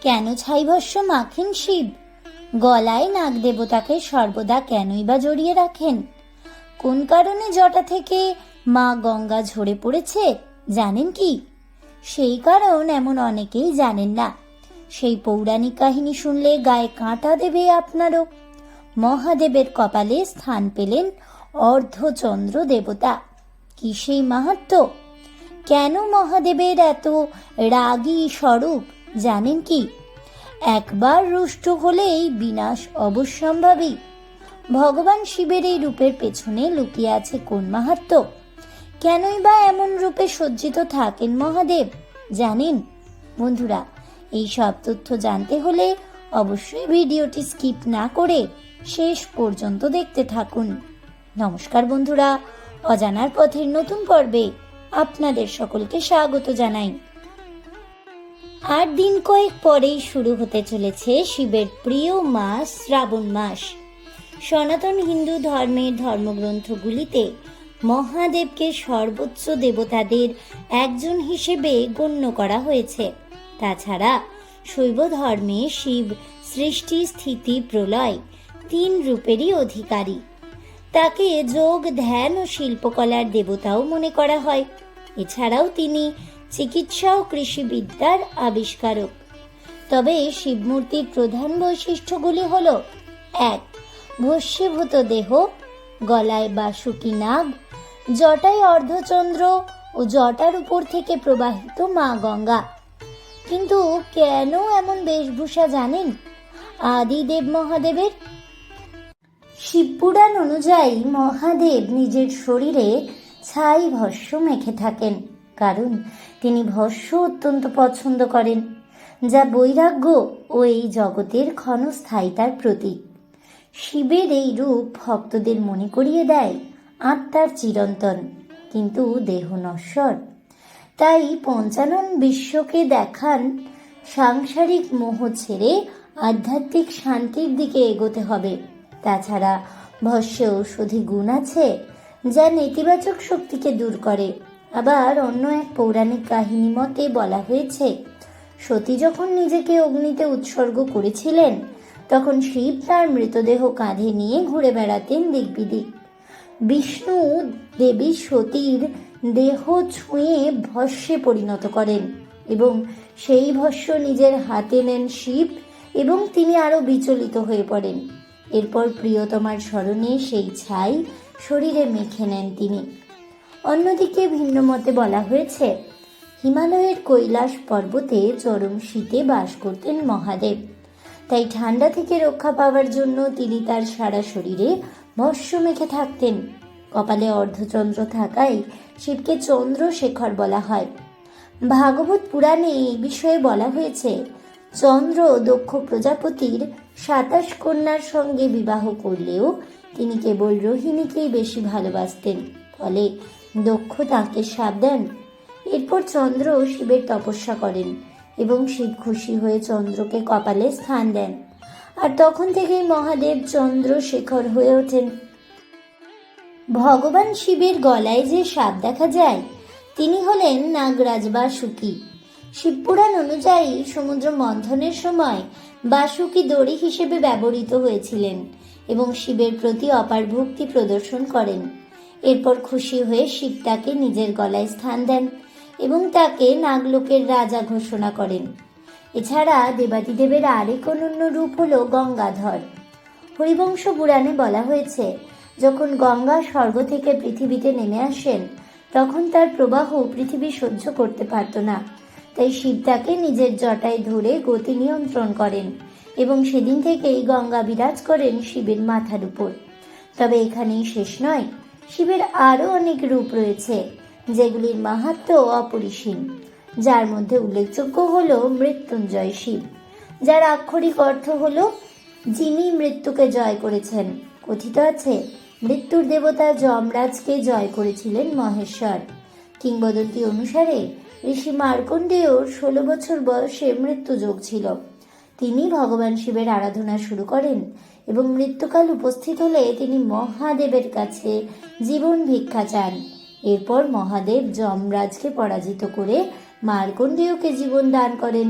কেন ছাইভস্য মাখেন শিব? গলায় নাগ দেবতাকে সর্বদা কেনই বা জড়িয়ে রাখেন? কোন কারণে জটা থেকে মা গঙ্গা ঝরে পড়েছে, জানেন কি? সেই কারণ এমন অনেকেই জানেন না। সেই পৌরাণিক কাহিনী শুনলে গায়ে কাঁটা দেবে আপনারও। মহাদেবের কপালে স্থান পেলেন অর্ধচন্দ্র দেবতা। কি সেই মাহাত্ম কেন মহাদেবের এত রাগী স্বরূপ? জানেন কি? একবার রুষ্ট হলেই বিনাশ অবশ্যম্ভাবী। ভগবান শিবের এই রূপের পেছনে লুকিয়ে আছে কোন মাহাত্ম? কেনই বা এমন রূপে সজ্জিত থাকেন মহাদেব, জানেন? বন্ধুরা, এই সব তথ্য জানতে হলে অবশ্যই ভিডিওটি স্কিপ না করে শেষ পর্যন্ত দেখতে থাকুন। নমস্কার বন্ধুরা, অজানার পথের নতুন পর্বে আপনাদের সকলকে স্বাগত জানাই। আর দিন কয়েক পরেই শুরু হতে চলেছে শিবের প্রিয় মাস, শ্রাবণ মাস। সনাতন হিন্দু ধর্মের ধর্মগ্রন্থগুলিতে মহাদেবকে সর্বোচ্চ দেবতাদের একজন হিসেবে গণ্য করা হয়েছে। তাছাড়া শৈব ধর্মে শিব সৃষ্টি স্থিতি প্রলয় তিন রূপেরই অধিকারী। তাকে যোগ, ধ্যান ও শিল্পকলার দেবতাও মনে করা হয়। এছাড়াও তিনি চিকিৎসা ও কৃষিবিদ্যার আবিষ্কারক। তবে শিবমূর্তির প্রধান বৈশিষ্ট্যগুলি হল, এক, ভস্মীভূত দেহ, গলায় বাসুকি নাগ, জটায় অর্ধচন্দ্র ও জটার উপর থেকে প্রবাহিত মা গঙ্গা। কিন্তু কেন এমন বেশভূষা জানেন আদিদেব মহাদেবের? শিবপুরাণ অনুযায়ী মহাদেব নিজের শরীরে ছাই ভস্য মেখে থাকেন। কারণ তিনি ভস্য অত্যন্ত পছন্দ করেন, যা বৈরাগ্য ও এই জগতের ক্ষণস্থায়িতার প্রতীক। শিবের এই রূপ ভক্তদের মনে করিয়ে দেয় আত্মার চিরন্তন, কিন্তু দেহ নশ্বর। তাই পঞ্চানন বিশ্বকে দেখান, সাংসারিক মোহ ছেড়ে আধ্যাত্মিক শান্তির দিকে এগোতে হবে। তাছাড়া ভস্যে ঔষধি গুণ আছে, যা নেতিবাচক শক্তিকে দূর করে। আবার অন্য এক পৌরাণিক কাহিনী মতে বলা হয়েছে, সতী যখন নিজেকে অগ্নিতে উৎসর্গ করেছিলেন, তখন শিব তার মৃতদেহ কাঁধে নিয়ে ঘুরে বেড়াতেন দিক বিদিক বিষ্ণু দেবী সতীর দেহ ছুঁয়ে ভস্যে পরিণত করেন এবং সেই ভস্য নিজের হাতে নেন শিব এবং তিনি আরও বিচলিত হয়ে পড়েন। এরপর প্রিয়তমার স্মরণে সেই ছাই শরীরে মেখে নেন তিনি। অন্যদিকে ভিন্ন মতে বলা হয়েছে, হিমালয়ের কৈলাস পর্বতে চরম শীতে বাস করতেন মহাদেব। তাই ঠান্ডা থেকে রক্ষা পাওয়ার জন্য তিনি তার সারা শরীরে ভস্য মেখে থাকতেন। কপালে অর্ধচন্দ্র থাকায় শিবকে চন্দ্রশেখর বলা হয়। ভাগবত পুরাণে এই বিষয়ে বলা হয়েছে, চন্দ্র দক্ষ প্রজাপতির সাতাশ কন্যার সঙ্গে বিবাহ করলেও তিনি কেবল রোহিণীকেই বেশি ভালোবাসতেন। ফলে দক্ষ তাকে সাপ দেন। এরপর চন্দ্র শিবের তপস্যা করেন এবং শিব খুশি হয়ে চন্দ্রকে কপালে স্থান দেন। আর তখন থেকেই মহাদেব চন্দ্রশেখর হয়ে ওঠেন। ভগবান শিবের গলায় যে সাপ দেখা যায়, তিনি হলেন নাগরাজ বাসুকি শিবপুরাণ অনুযায়ী সমুদ্র মন্থনের সময় বাসুকি দড়ি হিসেবে ব্যবহৃত হয়েছিলেন এবং শিবের প্রতি অপার ভক্তি প্রদর্শন করেন। এরপর খুশি হয়ে শিব তাকে নিজের গলায় স্থান দেন এবং তাকে নাগলোকের রাজা ঘোষণা করেন। এছাড়া দেবাদিদেবের আরেক অনন্য রূপ হল গঙ্গাধর। হরিবংশ পুরাণে বলা হয়েছে, যখন গঙ্গা স্বর্গ থেকে পৃথিবীতে নেমে আসেন, তখন তার প্রবাহ পৃথিবী সহ্য করতে পারত না। তাই শিব তাকে নিজের জটায় ধরে গতি নিয়ন্ত্রণ করেন এবং সেদিন থেকেই গঙ্গা বিরাজ করেন শিবের মাথার উপর। তবে এখানেই শেষ নয় শিবের আরও অনেক রূপ রয়েছে, যেগুলির মাহাত্ম অপরিসীম। যার মধ্যে উল্লেখযোগ্য হল মৃত্যুঞ্জয় শিব, যার আক্ষরিক অর্থ হল যিনি মৃত্যুকে জয় করেছেন। কথিত আছে, মৃত্যুর দেবতা যমরাজকে জয় করেছিলেন মহেশ্বর। কিংবদন্তি অনুসারে ঋষি মার্কণ্ডেয়র ষোলো বছর বয়সে মৃত্যুযোগ ছিল। তিনি ভগবান শিবের আরাধনা শুরু করেন এবং মৃত্যুকাল উপস্থিত হলে তিনি মহাদেবের কাছে জীবন ভিক্ষা চান। এরপর মহাদেব যমরাজকে পরাজিত করে মার্কণ্ডেয়কে জীবন দান করেন।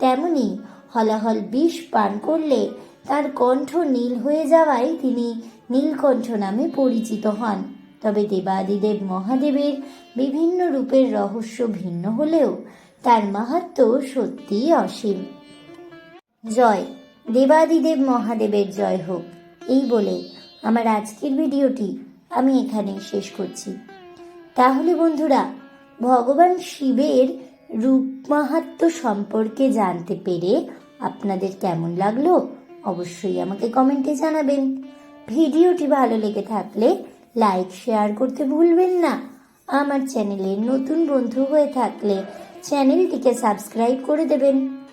তেমনি হলাহল বিষ পান করলে তার কণ্ঠ নীল হয়ে যাওয়ায় তিনি নীলকণ্ঠ নামে পরিচিত হন। তবে দেবাদিদেব মহাদেবের বিভিন্ন রূপের রহস্য ভিন্ন হলেও তার মাহাত্ম্য সত্যিই অসীম। জয়। দেবাদিদেব মহাদেবের জয় হোক। এই বলে আমার আজকের ভিডিওটি আমি এখানেই শেষ করছি। তাহলে বন্ধুরা, ভগবান শিবের রূপ মাহাত্ম্য সম্পর্কে জানতে পেরে আপনাদের কেমন লাগল অবশ্যই আমাকে কমেন্টে জানাবেন। ভিডিওটি ভালো লেগে থাকলে লাইক, শেয়ার করতে ভুলবেন না। আমার চ্যানেলে নতুন বন্ধু হয়ে থাকলে চ্যানেলটিকে সাবস্ক্রাইব করে দেবেন।